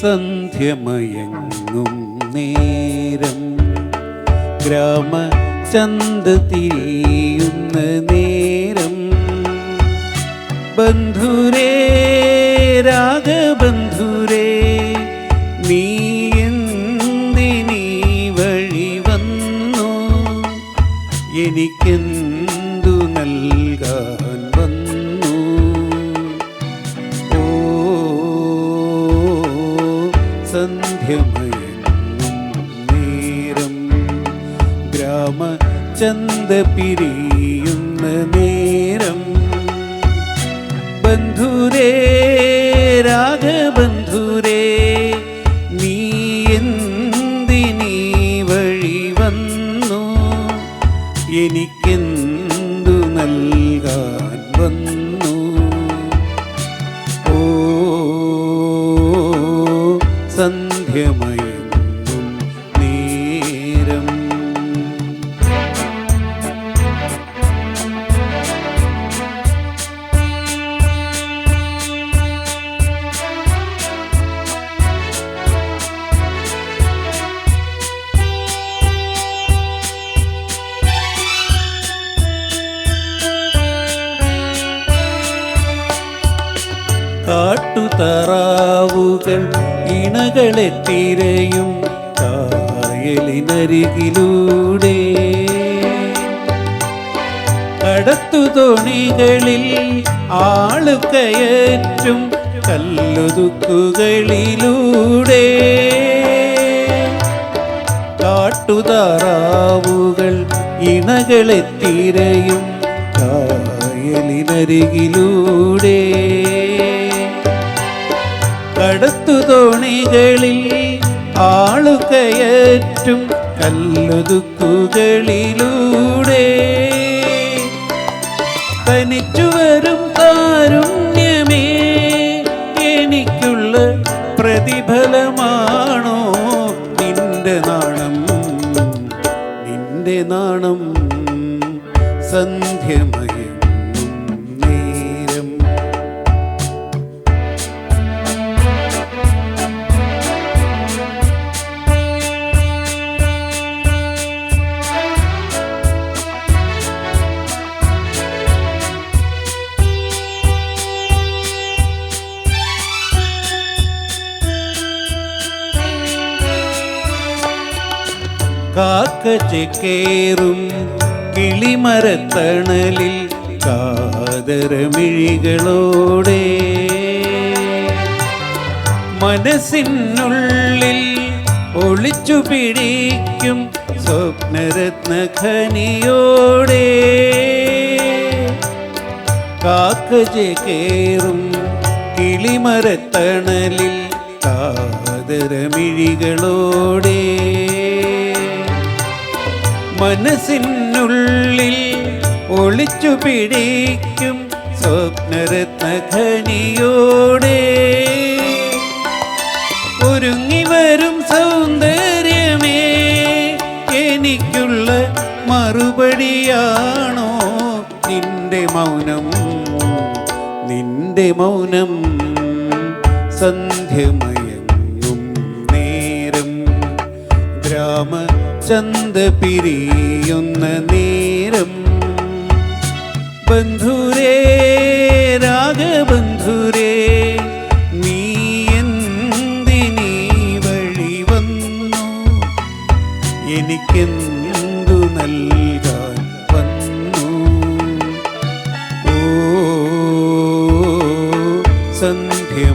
സന്ധ്യമയങ്ങും നേരം ഗ്രാമ ചന്ത തിരിയുന്ന നേരം ബന്ധുരേ രാഗബന്ധുരേ നീ എന്തിനീ വഴി വന്നു? എനിക്കെന്തു നൽകാൻ ഗ്രാമചന്ത പിരിയുന്ന നേരം. ബന്ധുരേ രാഗബന്ധുരേ നീ എന്തിനീ വഴി വന്നു? എനിക്കെന്തു നൽകാൻ വന്നു? ഓ സന്ധ്യമയങ്ങും കാട്ടുതറാവുകൾ ഇണകളെ തിരയും കായലിനരികിലൂടെ. കടത്തു തോണികളിൽ ആളു കയറ്റും കല്ലുതുക്കുകളിലൂടെ. കാട്ടുതാറാവുകൾ ഇണകളെ തിരയും കായലിനരികിലൂടെ. തോണികളിൽ ആളുകയറ്റും കല്ലുതുക്കുകളിലൂടെ. തനിച്ചു വരും കാരുണ്യമേ എനിക്കുള്ള പ്രതിഫലമാണോ നിന്റെ നാണം? നിന്റെ നാണം സന്ധ്യമയങ്ങും കാക്കച്ചേറും കിളിമരത്തണലിൽ കാതരമിഴികളോടെ. മനസ്സിനുള്ളിൽ ഒളിച്ചു പിടിക്കും സ്വപ്നരത്ന സ്വപ്നരത്നഖനിയോടെ. കാക്കേറും കിളിമരത്തണലിൽ കാതരമിഴികളോടെ. മനസ്സിനുള്ളിൽ ഒളിച്ചു പിടിക്കും സ്വപ്നരത്നഖനിയോടെ ഒരുങ്ങി വരും സൗന്ദര്യമേ എനിക്കുള്ള മറുപടിയാണോ? നിന്റെ മൗനം നിന്റെ മൗനം സന്ധ്യമയങ്ങും നേരം ഗ്രാമചന്ത പിരിയുന്ന നേരം ബന്ധുരേ രാഗബന്ധുരേ നീ എന്തിനീ വഴി വന്നു? എനിക്കെന്തു നൽകാൻ വന്നു? ഓ സന്ധ്യ